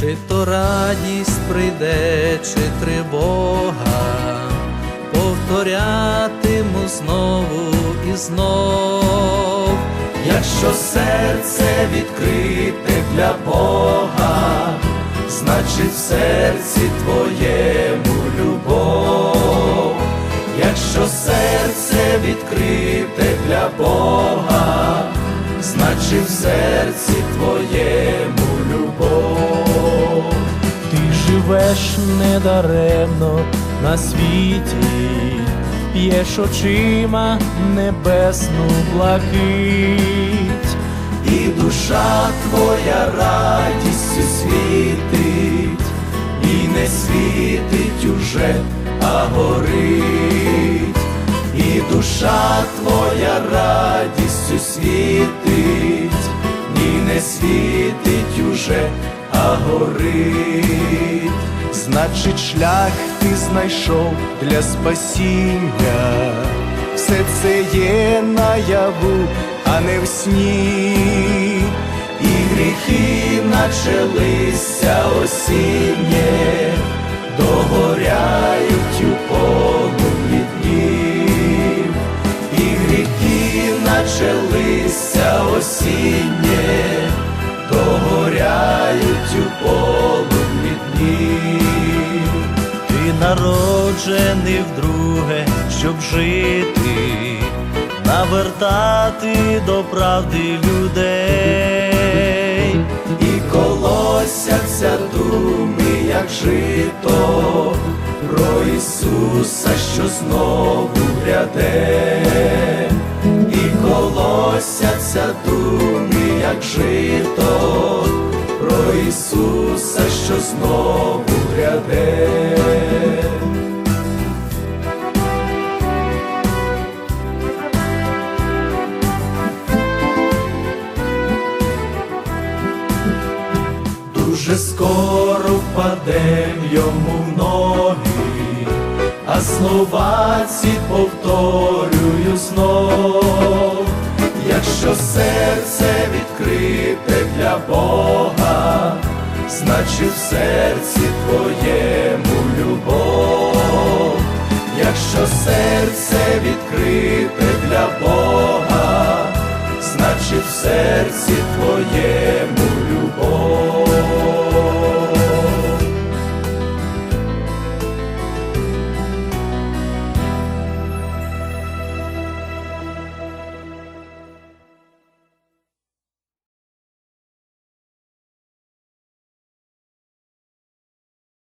Чи то радість прийде, чи тривога, повторятиму знову і знов, якщо серце відкрите для Бога, значить в серці твоєму любов, якщо серце відкрите для Бога, значить в серці твоєму любов. Живеш недаремно на світі, п'єш очима небесну блакить, і душа твоя радістю світить, і не світить уже, а горить, і душа твоя радістю світить, і не світить уже, а горить. Значить, шлях ти знайшов для спасіння, все це є наяву, а не в сні, і гріхи началися осіннє, догоряють у полум'ї днів, і гріхи началися осіннє, народжений вдруге, щоб жити, навертати до правди людей, і колосяться думи, як жито, про Ісуса, що знову гряде, і колосяться думи, як жито, про Ісуса, що знову гряде. Дуже скоро впадем йому в ноги, а слова ці повторюю знов, якщо серце відкрите для Бога, значить в серці твоєму любов, якщо серце відкрите для Бога, значить в серці твоєму.